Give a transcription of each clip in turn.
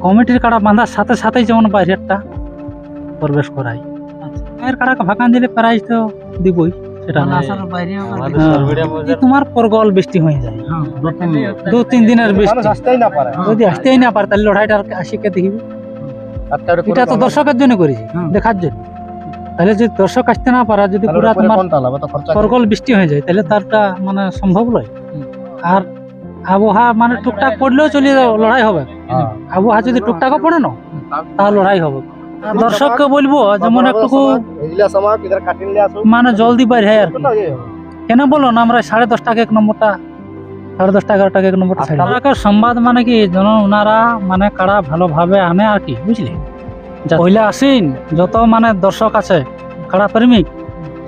কমিটির কাড়া বাঁধার সাথে সাথেই যেমন বাইরেরটা প্রবেশ করাই। আচ্ছা এর কাড়া ভাকান দিলে প্রাইজ তো দিবই সেটা মানে হ্যাঁ। তোমার পরগল বৃষ্টি হয়ে যায়। হ্যাঁ, দু তিন দিনের বৃষ্টি। আসতেই না পারে। যদি আসতেই না পারে তাহলে লড়াইটা আর আসিকে দেখবি? এটা তো দর্শকের জন্য করেছি দেখার জন্য। তাহলে যদি দর্শক আসতে না পারে যদি পুরা তোমার পরগল বৃষ্টি হয়ে যায় তাহলে তারটা মানে সম্ভব নয়। আর আবহাওয়া মানে টুকটাক পড়লেও চলে লড়াই হবে। হ্যাঁ। আবহাওয়া যদি টুকটাকও পড়ে না তাহলে লড়াই হবে। দর্শককে বলব যেমন একটুকু এগুলা সময় কিধার কাটিং নিয়ে আসো মানে জলদি বাইরে হয় আর? কেন বলো না আমরা সাড়ে দশ টাকা এক নম্বরটা সাড়ে দশ টাকা টাকা এক নম্বরটা ছাড়ি। সংবাদ মানে কি যেন ওনারা মানে কারা ভালোভাবে আনে আর কি বুঝলি? যা পয়লা আসিন যত মানে দর্শক আছে কারা প্রেমিক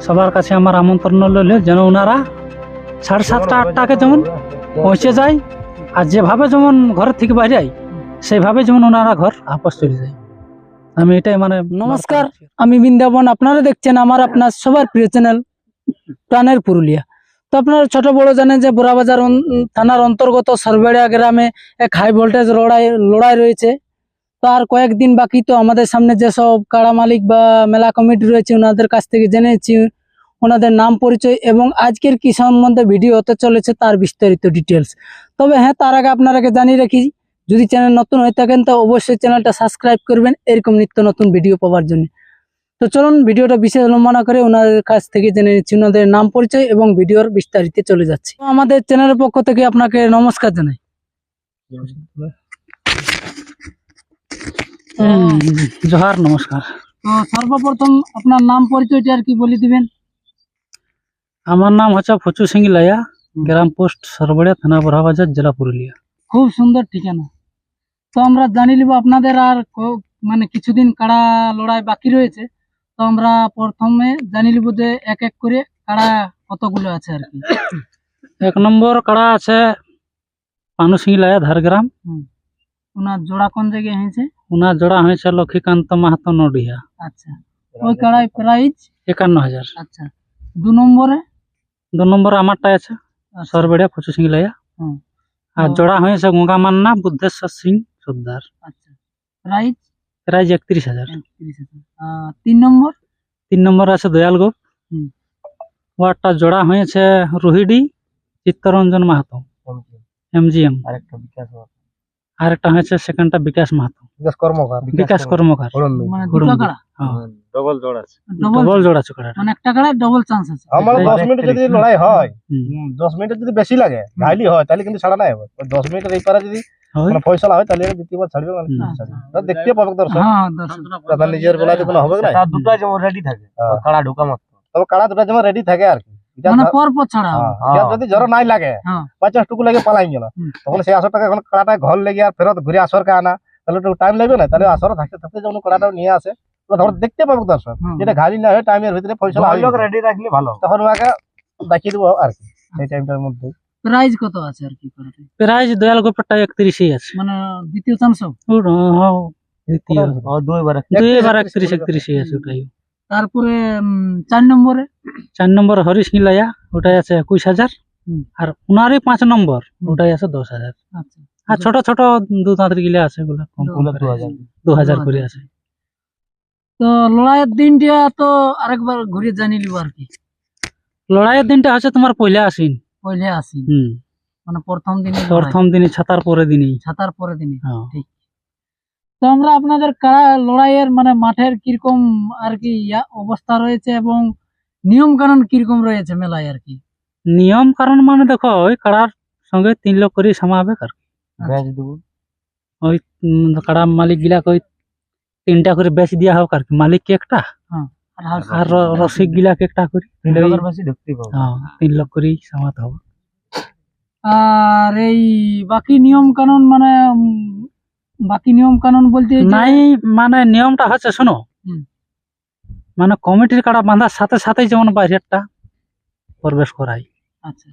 সবার কাছে আমার আমন্ত্রণ রইল যেন ওনারা সাড়ে সাতটা আটটাকে যেমন পৌঁছে যায় আর যেভাবে যেমন ঘরের থেকে বাইরে যায় সেইভাবে যেমন ওনারা ঘর আপস চলে যায়। আমি এটাই মানে নমস্কার আমি বৃন্দাবন আপনারা দেখছেন আমার আপনার সবার প্রিয় চ্যানেল প্রাণের পুরুলিয়া। তো আপনারা ছোট বড় জানেন যে বোরাবাজার থানার অন্তর্গত সরবেড়িয়া গ্রামে এক হাই ভোল্টেজ লড়াই লড়াই রয়েছে। তো আর কয়েকদিন বাকি তো আমাদের সামনে যেসব কাড়া মালিক বা মেলা কমিটি রয়েছে ওনাদের কাছ থেকে জেনেছি। ওনাদের নাম পরিচয় এবং আজকের কি সম্বন্ধে ভিডিও হতে চলেছে তার বিস্তারিত ডিটেলস তবে হ্যাঁ তার আগে আপনারাকে জানিয়ে রাখি যদি চ্যানেল নতুন হয়ে থাকেন তো অবশ্যই চ্যানেলটা সাবস্ক্রাইব করবেন এরকম নিত্য নতুন ভিডিও পাওয়ার জন্য। তো চলুন ভিডিওটা বিশেষ লম্বা না করে ওনাদের কাছ থেকে জেনে নিচ্ছি ওনাদের নাম পরিচয় এবং ভিডিওর বিস্তারিত চলে যাচ্ছে। আমাদের চ্যানেলের পক্ষ থেকে আপনাকে নমস্কার জানাই। জোহার নমস্কার। তো সর্বপ্রথম আপনার নাম পরিচয়টা আর কি বলে দিবেন? আমার নাম হচ্ছে ফচু সিং গ্রাম পোস্ট সরবড়িয়া থানা বড়াবাজার জেলা পুরুলিয়া। খুব সুন্দর ঠিকানা। তো আমরা জানি লিব আপনাদের আর মানে কিছুদিন কাড়া লড়াই বাকি রয়েছে। তো আমরা প্রথমে জানি লিব যে এক এক করে কাড়া কতগুলো আছে আর কি। এক নম্বর কাড়া আছে পানু সিং লাইয়া ধারগ্রাম ওনার জোড়া কোন জায়গায় হয়েছে? ওনার জোড়া হয়েছে লক্ষ্মীকান্ত মাহাতো নডিয়া আচ্ছা। ওই কাড়াই প্রাইস একান্ন হাজার। আচ্ছা। দু নম্বরে? দু নম্বরে আমারটা আছে সরবেড়িয়া ফচু সিং লাইয়া। আর জোড়া হয়েছে গঙ্গা মান্না বুদ্ধেশ্বর সিং সর্দার। আচ্ছা। প্রাইস? প্রাইস একত্রিশ হাজার। তিন নম্বর? তিন নম্বর আছে দয়াল গোপ। ওয়ারটা জোড়া হয়েছে রোহিডি চিত্তরঞ্জন মাহাতো। এমজিএম আরেকটা বিকাশ। আরেকটা হয়েছে সেকেন্ডটা বিকাশ মাহাতো। বিকাশ কর্মকার। বিকাশ কর্মকার। মানে ডবল জোড় আছে ডবল জোড়া চোখড়াটা মানে একটা কাড়ায় ডবল চান্স আছে আমার দশ মিনিট যদি লড়াই হয় হুম। হুম, দশ মিনিট যদি বেশি লাগে ঘাইলি হয় তাহলে কিন্তু ছাড়া নাই হবে ওই দশ মিনিটের এই পারে যদি। মানে ফয়সলা হয় তাহলে দ্বিতীয়বার ছাড়বে মানে দেখতে পাবে দর্শক হ্যাঁ দর্শক তার নিজের বেলাতে কোনো হবে না দুটো যেমন রেডি থাকে। কাড়া ঢোকা মাত্র তবে কাড়া দুটা যেমন রেডি থাকে আর কি মানে পর পর ছাড়া যদি জ্বর নাই লাগে। পঞ্চাশ টুকু লাগে পালাই গেল তখন সেই আসর টাকা এখন কাড়াটা ঘর লেগে আর ফেরত ঘুরে আসরকে আনা তাহলে একটু টাইম লাগবে না তাহলে আসর থাকতে থাকতে যখন কাড়াটা নিয়ে আসে দেখতে পাবো দর্শক। যেটা ঘালি না হয় টাইমের ভিতরে ফয়সলা হয় রেডি রাখলে ভালো। তখন ওকে দেখিয়ে দেবো আর কি সেই টাইমটার মধ্যে। প্রাইস কত আছে আর কি করাতে প্রাইজ দয়াল গোপটা একত্রিশই আছে। মানে দ্বিতীয় চান্স দ্বিতীয়। দুইবার দুইবার একত্রিশ। একত্রিশই আছে ওটাই। তারপরে উম, চার নম্বরে? চার নম্বর হরিশ নীলাইয়া ওটাই আছে একুশ হাজার। হুম। আর উনারই পাঁচ নম্বর ওটাই আছে দশ হাজার। আচ্ছা। আর ছোট ছোট দু তাঁতের গিলে আছে ওগুলো। দু হাজার করে আছে। তো লড়াইয়ের দিনটা তো আরেকবার ঘুরে জানি লিব আর কি। লড়াইয়ের দিনটা হচ্ছে তোমার পয়লা আসিন পয়লে আসি হুম। মানে প্রথম দিনে প্রথম দিনে ছাতার পরে দিনই। ছাতার পরে দিনে হ্যাঁ। তো আমরা আপনাদের কারা লড়াইয়ের মানে মাঠের কীরকম আর কি ইয়া অবস্থা রয়েছে এবং নিয়ম কানুন কীরকম রয়েছে মেলায় আর কি? নিয়ম কারণ মানে দেখো ওই কাড়ার সঙ্গে তিন লোক করে সমাবে আর কি। ওই কাড়া মালিক গিলা ওই তিনটা করে বেচ দিয়া হোক আর কি। মালিককে একটা আর হাল- আর রসিক গিলাকে একটা করে। তিন বেশি হ্যাঁ, তিন লোক করেই সমাতে হবে। আর এই বাকি নিয়ম কানুন মানে বাকি নিয়ম কানুন বলতে নাই মানে নিয়মটা হচ্ছে শোনো। মানে কমিটির কাড়া বাঁধার সাথে সাথেই যেমন বাইরেরটা প্রবেশ করাই। আচ্ছা।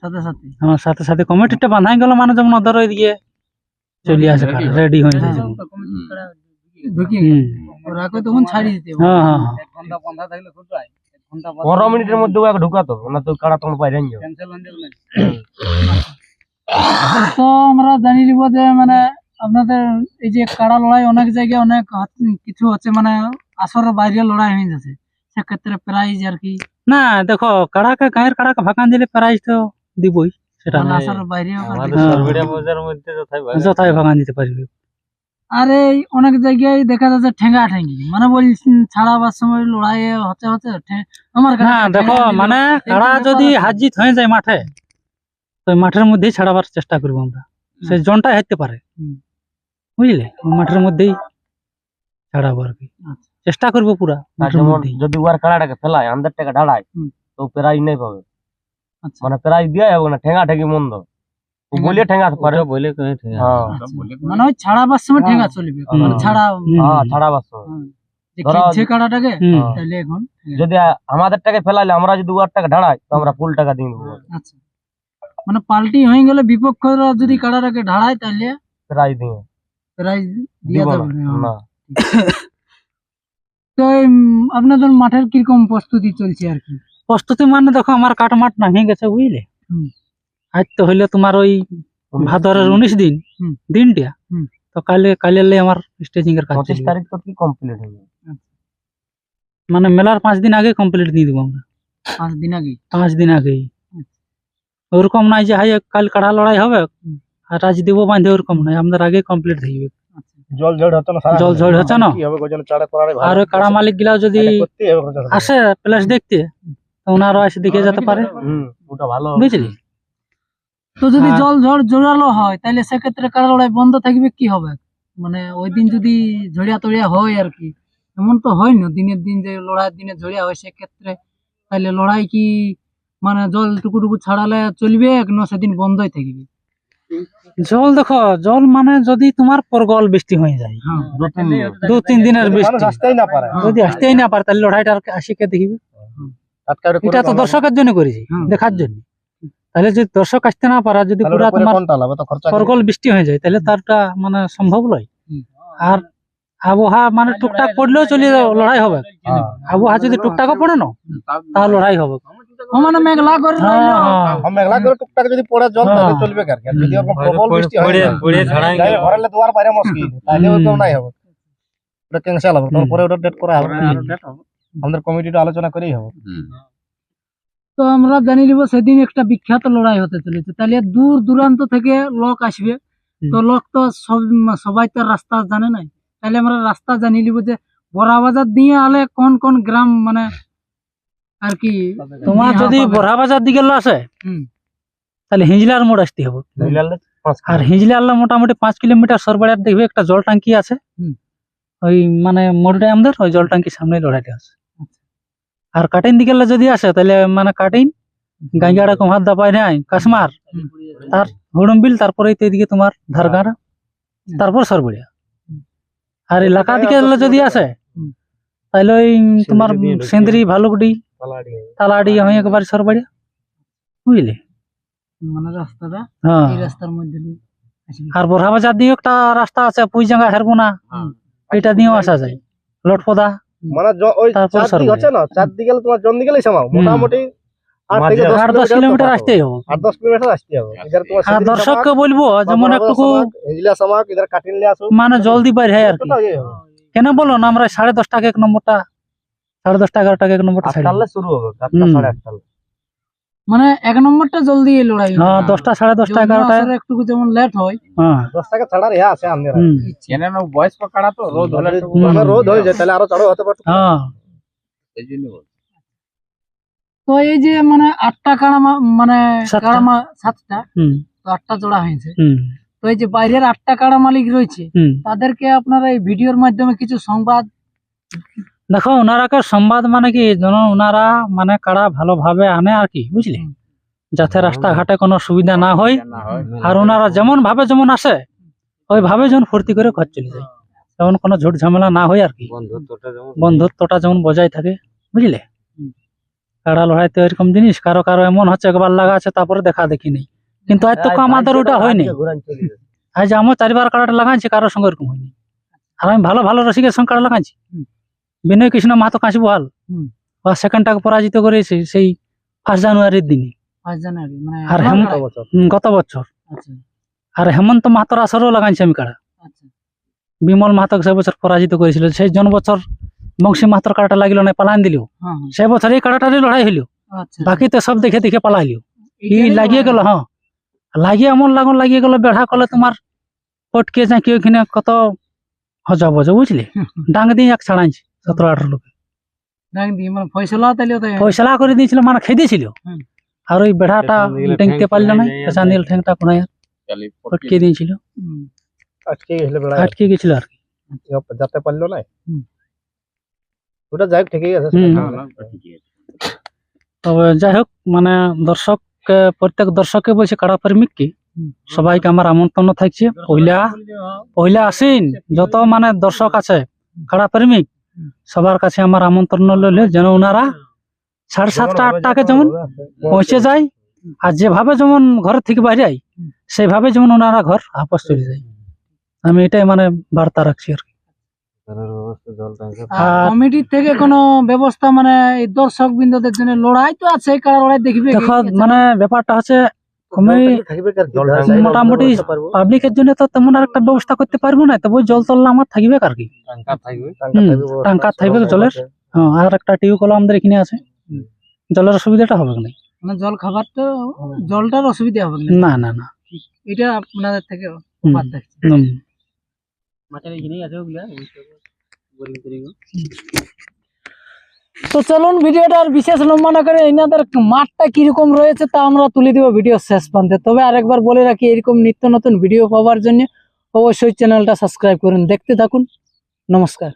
সাথে সাথে আমার সাথে সাথে কমিটিটা বাঁধাই গেল মানে যেমন ওদের ওই দিকে চলে আসে রেডি হয়ে যায় তখন ছাড়ি দিতে। হ্যাঁ হ্যাঁ হ্যাঁ। পনেরো মিনিটের মধ্যে ওকে ঢুকাতো না তো তোমার বাইরে তো আমরা জানি নিব যে মানে আপনাদের এই যে কাড়া লড়াই অনেক জায়গায় অনেক কিছু হচ্ছে মানে আসরের বাইরে লড়াই হয়ে যাচ্ছে। সেক্ষেত্রে প্রাইজ আর কি। না দেখো কাড়াকে গায়ের কাড়াকে ভাকান দিলে প্রাইজ তো দিবই। সেটা মানে। হ্যাঁ। যথাই ভাগান দিতে পারবে। আর এই অনেক জায়গায় দেখা যাচ্ছে ঠেঙ্গা ঠেঙ্গি। মানে বলছি ছাড়াবার সময় লড়াই হচ্ছে আমার কাছে দেখো মানে যদি হাত হয়ে যায় মাঠে তো মাঠের মধ্যেই ছাড়াবার চেষ্টা করব আমরা। সে জনটাই হারতে পারে। বুঝলে? মাঠের মধ্যেই ছাড়াবো আর কি। আচ্ছা। চেষ্টা করব পুরা যদি ওয়ার কাড়াটাকে ফেলায় আমাদের টাকা ঢাড়ায় তো প্রাইজ নাই পাবে। মানে প্রাইজ দিয়ে যাবে না ঠেঙ্গা ঠেঙ্গি মন্দ। ও ঠেঙ্গা- বলে ঠেঙ্গা পারে। বলে হ্যাঁ। আচ্ছা। মানে ওই ছাড়াবার সময় হ্যাঁ। ঠেঙ্গা চলবে মানে ছাড়া হুম। হ্যাঁ ছাড়াবার সময়। হুম। যে ধরো- খেলছে কাড়াটাকে হুম। তাহলে এখন ঠেঙ্গা। যদি আমাদের টাকা ফেলাইলে আমরা যদি ওয়ার টাকা ঢাড়াই তো আমরা ফুল টাকা দিয়ে দেবো আচ্ছা। মানে পাল্টি হয়ে গেলে বিপক্ষরা যদি কাড়াটাকে ঢাড়ায় তাহলে প্রাইজ দিয়ে। প্রাইজ দিয়ে না। হ্যাঁ। তো আপনাদের মাঠের কীরকম প্রস্তুতি চলছে আর কি? প্রস্তুতি মানে দেখো আমার কাঠ মাঠ নামিয়ে গেছে বুঝলে। আজ তো হইলে তোমার ওই ভাদরের উনিশ দিন দিনটা। তো কালে কালে আমার স্টেজিং এর কাজ পঁচিশ তারিখ তো কি কমপ্লিট হয়ে মানে মেলার পাঁচ দিন আগে কমপ্লিট দিয়ে দেবো আমরা। পাঁচ দিন আগে? পাঁচ দিন আগেই। আচ্ছা। ওরকম নাই যে হাই কাল কাড়া লড়াই হবে। আর আজ দেবো বাঁধে ওরকম নাই আমাদের আগে কমপ্লিট হয়ে যাবে। আচ্ছা। জল ঝড় হচ্ছে না জল ঝড় হচ্ছে না? আর ওই কাড়া মালিকগুলা যদি। আসে প্লেস দেখতে। ওনারও এসে দেখে যেতে পারে? ওটা ভালো বুঝলি? তো যদি হ্যাঁ। জল ঝড় জোরালো হয় তাহলে সেক্ষেত্রে কাড়া লড়াই বন্ধ থাকবে কি হবে? মানে ওই দিন যদি ঝড়িয়া তড়িয়া হয় আর কি। এমন তো হয় না দিনের দিন যে লড়াইয়ের দিনে ঝড়িয়া হয় সেক্ষেত্রে তাহলে লড়াই কি মানে জল টুকু টুকু ছাড়ালে চলবে না সেদিন বন্ধই থাকবে? জল দেখো জল মানে যদি তোমার প্রগল বৃষ্টি হয়ে যায়। হ্যাঁ দু তিন দিনের বৃষ্টি। যদি আসতেই না পারে তাহলে লড়াইটা আর আসিকে দেখবে? করে এটা তো দর্শকের জন্য করেছি দেখার জন্য। তাহলে যদি দর্শক আসতে না পারে যদি পুরা তোমার কোনটা লাভ? তো খরচা পরগল বৃষ্টি হয়ে যায় তাহলে তারটা মানে সম্ভব নয়। আর আবহাওয়া মানে টুকটাক পড়লেও চলে লড়াই হবে। হ্যাঁ। আবহাওয়া যদি টুকটাকও পড়ে না তাহলে লড়াই হবে। মানে মেঘলা করে হ্যাঁ। হ্যাঁ। মেঘলা করে টুকটাক যদি পড়ে জল তাহলে। চলবে কার? যদি প্রবল বৃষ্টি হয় পড়ে- না, পড়ে ছাড়াই তাহলে ঘরের দুয়ার বাইরে মুশকিল তাহলে ওরকম নাই হবে। ওটা ক্যান্সেল হবে তারপরে ওটা ডেট করা হবে। আমাদের কমিটিটা আলোচনা করেই হবে। তো আমরা জানি নিব সেদিন একটা বিখ্যাত লড়াই হতে চলেছে। তাহলে দূর দূরান্ত থেকে লোক আসবে। তো লোক তো সব সবাই তো রাস্তা জানে নাই। তাহলে আমরা রাস্তা জানি নিব যে বড়া বাজার দিয়ে আলে কোন কোন গ্রাম মানে আর কি তোমার যদি পাবে। বড়া বাজার দিকে আসে তাহলে হিঞ্জলার মোড় আসতে হবে। আর কিলো। হিজলার মোটামুটি পাঁচ কিলোমিটার সরবাড়িয়ার দেখবে একটা জল টাঙ্কি আছে। হুম। ওই মানে মোড়টা আমাদের ওই জল টাঙ্কির সামনে লড়াইটা আছে। আর কাটিন দিকে যদি আসে তাহলে মানে কাটিন গাঙ্গাড়া কুমার দাপাই নাই কাশ্মার হুম। তার হুড়ুমবিল তারপরে তো এদিকে তোমার ধারগাড়া তারপর সরবড়িয়া। আর এলাকা দিকে যদি আসে হুম। তাহলে ওই তোমার সিন্দ্রি দিয়ে ঢুকিয়ে। সেন্দ্রি ভালুকডি পালাড়ি হবে। তালাডি হয়ে একবার সরবড়িয়া। বুঝলে? মানে রাস্তাটা হ্যাঁ। এই রাস্তার মধ্যে দিয়ে আসবে। আর বড়া বাজার দিয়ে একটা রাস্তা আছে পুইজাঙ্গা হেরবোনা হুম। এটা দিয়েও আসা যায়। লটপদা। মানে ওই তারপর চার দিক আছে হচ্ছে না চার দিকে তোমার জন দিকে সামাও মোটামুটি আট মাঝে আট দশ কিলোমিটার আসতে হবে। হবে। আট দশ কিলোমিটার আসতে হবে। ইধার তোমার আর দর্শককে বলব যেমন একটু মানে জলদি পাই হয় আর ইয়ে। কেন বলো না আমরা সাড়ে দশ টাকা এক নম্বরটা সাড়ে দশ টাকা এক নম্বরটা শুরু হবে। সাড়ে আটটা মানে এক নম্বরটা জলদি এই লড়াই হ্যাঁ দশটা সাড়ে দশটা আসরে একটু যেমন লেট হয়। হ্যাঁ। দশ টাকা ছাড়ার ইয়া আছে আমাদের হুম, বয়স পাকাড়া তো রোদ হলে। মানে রোদ হয়ে যায় তাহলে আরও চাড়ো হতে পারতো। হ্যাঁ। তো এই যে মানে আটটা কাড়া মা- মানে সাতটা। কাড়া সাতটা হুম। তো আটটা জোড়া হয়েছে। তো এই যে বাইরের আটটা কাড়া মালিক রয়েছে তাদেরকে আপনারা এই ভিডিওর মাধ্যমে কিছু সংবাদ দেখো ওনারাকে সংবাদ মানে কি? যেন ওনারা মানে কাড়া ভালোভাবে আনে আর কি বুঝলি? যাতে রাস্তাঘাটে কোনো সুবিধা না হয় আর ওনারা যেমন ভাবে যেমন আসে ওই ভাবে যেমন ফুর্তি করে ঘর চলে যায়। যেমন কোনো ঝুট ঝামেলা না হয় আর কি। বন্ধুত্বটা যেমন বজায় থাকে বুঝলে। কাড়া লড়াই তো এরকম জিনিস কারও কারও এমন হচ্ছে একবার লাগা আছে তারপরে দেখা দেখি নেই। কিন্তু আজ তো আমাদের ওটা হয়নি। আজ আমার চারিবার কাড়াটা লাগাইছি কারোর সঙ্গে এরকম হয়নি। আর আমি ভালো ভালো রসিকের সঙ্গে কাড়া লাগাইছি। বিনয় কৃষ্ণ মাহাতো কাশি বহাল। হুম। বা সেকেন্ডটাকে পরাজিত করেছে সেই ফার্স্ট জানুয়ারির দিনে মানে আর হেমন্ত গত বছর। আচ্ছা। আর হেমন্ত মাহাতোর আসরও লাগাইছি আমি কাড়া। বিমল মাহাতো সে বছর পরাজিত করেছিল। সেই জন বছর বংশী মাহাতর কাড়াটা লাগিল না পালান দিল। হ্যাঁ হ্যাঁ, সে বছর এই কাড়াটারই লড়াই হইল। আচ্ছা। বাকি তো সব দেখে দেখে পালাইল। ই লাগিয়ে গেল হ্যাঁ। লাগিয়ে এমন লাগুন লাগিয়ে গেল বেড়া কলে তোমার পটকে চাঁকি ওইখানে কত হজা বজা বুঝলি? ডাং দিয়ে এক ছাড়াইছে। সতেরো আঠারো লোক মানে করে দিয়েছিল মানে খেয়ে দিয়েছিল। আর ওই বেড়াটা পারল না চাঁদিল ঠেংটা কোনায় পটকে দিয়েছিল। হুম, আজকে গেছিল বেড়া আটকে গেছিল আর কি। যেতে পারল না। ওটা যাই হোক ঠিকই আছে। তবে যাই হোক মানে দর্শক প্রত্যেক দর্শককে বলছে কাড়া প্রেমিক কি? সবাইকে আমার আমন্ত্রণ থাকছে। পহিলা পহিলা আসিন যত মানে দর্শক আছে কাড়া প্রেমিক। সবার কাছে আমার আমন্ত্রণ রইল যেন ওনারা সাড়ে সাতটা আটটাকে যেমন পৌঁছে যায় আর যেভাবে যেমন ঘর থেকে বাইরে আই হুম। সেইভাবে যেমন ওনারা ঘর আপস চলে যায়। আমি এটাই মানে বার্তা রাখছি আর কি। আর আর- থেকে কোনো ব্যবস্থা মানে এই দর্শক বিন্দুদের জন্য লড়াই তো আছে কারা লড়াই দেখবে? মানে ব্যাপারটা হচ্ছে। মোটামুটি মোটামুটি পাবলিকের জন্য তো তেমন আর একটা ব্যবস্থা করতে পারব না তবে জল তল্লা আমার থাকবে আর কি? টাঙ্কা থাকবে। থাকবে জলের। হ্যাঁ, আর একটা টিউবওয়েল আমাদের এখানে আছে। জলের সুবিধাটা হবে না মানে জল খাবার তো জলটার অসুবিধা হবে না না না। এটা আপনাদের থেকে হুম, বাদ থাকছে হুম। তো চলুন ভিডিওটা আর বিশেষ লম্বা না করে এনাদের মাঠটা কীরকম রয়েছে তা আমরা তুলে দিব ভিডিও শেষ প্রান্তে। তবে আরেকবার বলে রাখি, এরকম নিত্য নতুন ভিডিও পাওয়ার জন্য অবশ্যই চ্যানেলটা সাবস্ক্রাইব করুন। দেখতে থাকুন। নমস্কার।